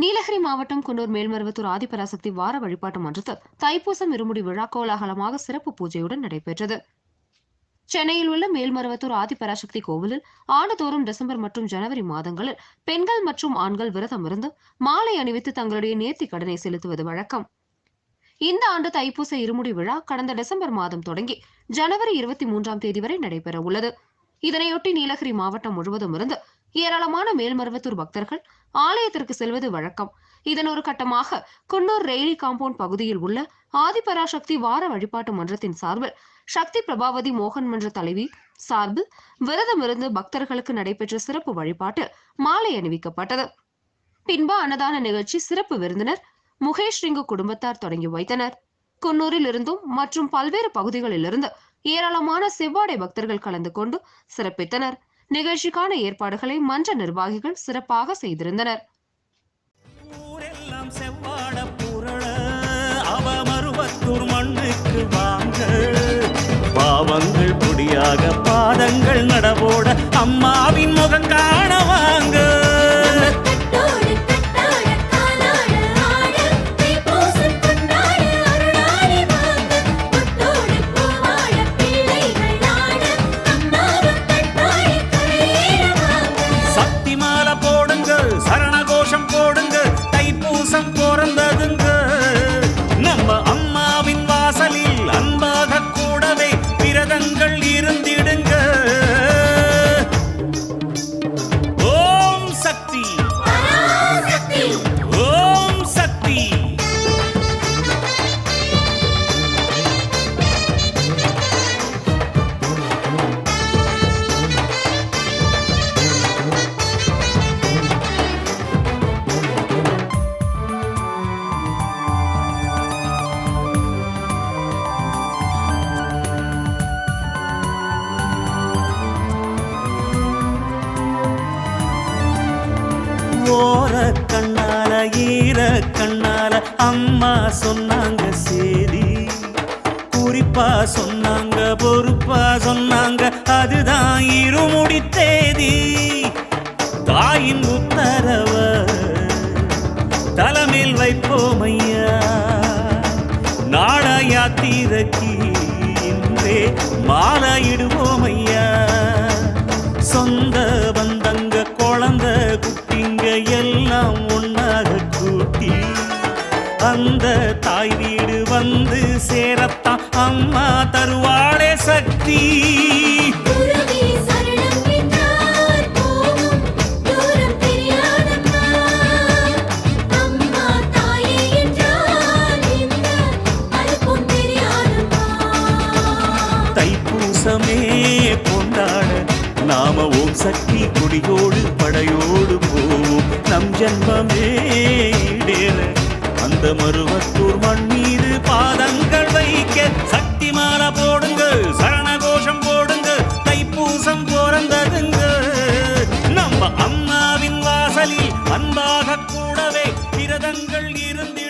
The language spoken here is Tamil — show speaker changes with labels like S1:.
S1: நீலகிரி மாவட்டம் குன்னூர் மேல்மருவத்தூர் ஆதிபராசக்தி வார வழிபாட்டு மன்றத்தில் தைப்பூசம் இருமுடி விழா கோலாகலமாக சிறப்பு பூஜையுடன் நடைபெற்றது. சென்னையில் உள்ள மேல்மருவத்தூர் ஆதிபராசக்தி கோவிலில் ஆண்டுதோறும் டிசம்பர் மற்றும் ஜனவரி மாதங்களில் பெண்கள் மற்றும் ஆண்கள் விரதம் இருந்து மாலை அணிவித்து தங்களுடைய நேர்த்தி கடனை செலுத்துவது வழக்கம். இந்த ஆண்டு தைப்பூச இருமுடி விழா கடந்த டிசம்பர் மாதம் தொடங்கி ஜனவரி இருபத்தி மூன்றாம் தேதி வரை நடைபெற உள்ளது இதனையொட்டி நீலகிரி மாவட்டம் முழுவதும் இருந்து ஏராளமான மேல்மருவத்தூர் பக்தர்கள் ஆலயத்திற்கு செல்வது வழக்கம். இதன் ஒரு கட்டமாக குன்னூர் ரெயிலி காம்பவுண்ட் பகுதியில் உள்ள ஆதிபராசக்தி வார வழிபாட்டு மன்றத்தின் சார்பில் சக்தி பிரபாவதி மோகன் மன்ற தலைவி சார்பில் விரதமிருந்து பக்தர்களுக்கு நடைபெற்ற சிறப்பு வழிபாட்டு மாலை அணிவிக்கப்பட்டது. பின்பு அன்னதான நிகழ்ச்சி சிறப்பு விருந்தினர் முகேஷ் ரிங்கு குடும்பத்தார் தொடங்கி வைத்தனர். குன்னூரில் இருந்தும் மற்றும் பல்வேறு பகுதிகளிலிருந்து ஏராளமான செவ்வாடை பக்தர்கள் கலந்து கொண்டு சிறப்பித்தனர். நிகழ்ச்சிக்கான ஏற்பாடுகளை மன்ற நிர்வாகிகள் சிறப்பாக செய்திருந்தனர்.
S2: பாவங்கள் பொடியாக பாதங்கள் நடவோட அம்மா ஓர கண்ணால ஈர கண்ணால அம்மா சொன்னாங்க சேதி. குறிப்பா சொன்னாங்க பொறுப்பா சொன்னாங்க அதுதான் இருமுடி தேதி. தாயின் உத்தரவ தலைமையில் வைப்போம் ஐயா. நாட யாத்திரைக்கு இன்றே மாலையிடுவோம் ஐயா. சொந்த பந்தங்க தாய் வீடு வந்து சேரத்தான் அம்மா தருவாளே சக்தி. தைப்பூசமே கொண்டாட நாம ஓம் சக்தி கொடியோடு படையோடு போவோம். நம் ஜன்மமே ஈடேற அந்த மருவத்தூர் மண் மீது பாதங்கள் வைக்க சக்தி மாலை போடுங்க சரணகோஷம் போடுங்க தைப்பூசம் போறந்ததுங்க நம்ம அம்மாவின் வாசலில் அன்பாக கூடவே விரதங்கள் இருந்து